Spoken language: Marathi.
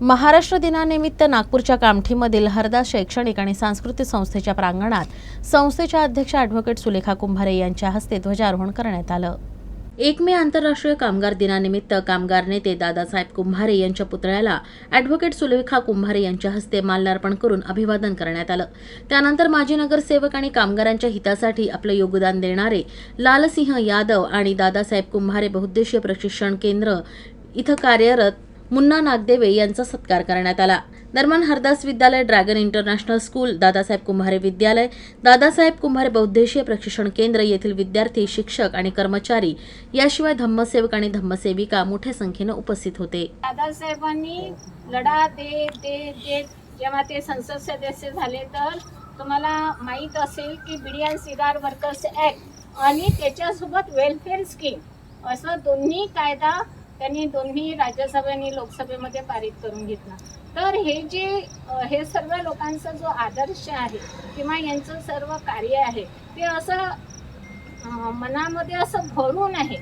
महाराष्ट्र दिनानिमित्त नागपूरच्या कामठीमधील हरदास शैक्षणिक आणि सांस्कृतिक संस्थेच्या प्रांगणात संस्थेच्या अध्यक्ष ॲडव्होकेट सुलेखा कुंभारे यांच्या हस्ते ध्वजारोहण करण्यात आलं. एक मे आंतरराष्ट्रीय कामगार दिनानिमित्त कामगार नेते दादासाहेब कुंभारे यांच्या पुतळ्याला ॲडव्होकेट सुलेखा कुंभारे यांच्या हस्ते माल्यार्पण करून अभिवादन करण्यात आलं. त्यानंतर माजी नगरसेवक आणि कामगारांच्या हितासाठी आपलं योगदान देणारे लालसिंह यादव आणि दादासाहेब कुंभारे बहुद्देशीय प्रशिक्षण केंद्र इथं कार्यरत मुन्ना नागदेवे यांचा सत्कार करण्यात आला. दरम्यान हरदास विद्यालय dragon international school Dadasaheb Kumbhare विद्यालय दादासाहेब कुंभारे बौद्धेशीय प्रशिक्षण केंद्र येथील विद्यार्थी शिक्षक आणि कर्मचारी याशिवाय धम्मसेवक आणि धम्मसेविका मोठ्या संख्येनं उपस्थित होते. दादासाहेबांनी लढा दे दे दे जेव्हा ते संसद सदस्य झाले तर तुम्हाला माहीत असेल की बिडियन सिगार वर्कर्स ॲक्ट आणि त्याच्यासोबत वेलफेअर स्कीम असं दोन्ही कायदा त्यांनी दोन्ही राज्यसभा आणि लोकसभेमध्ये पारित करून घेतला. तर हे जे हे सर्व लोकांचा जो आदर्श आहे किंवा यांचं सर्व कार्य आहे ते असं मनामध्ये असं भरून आहे.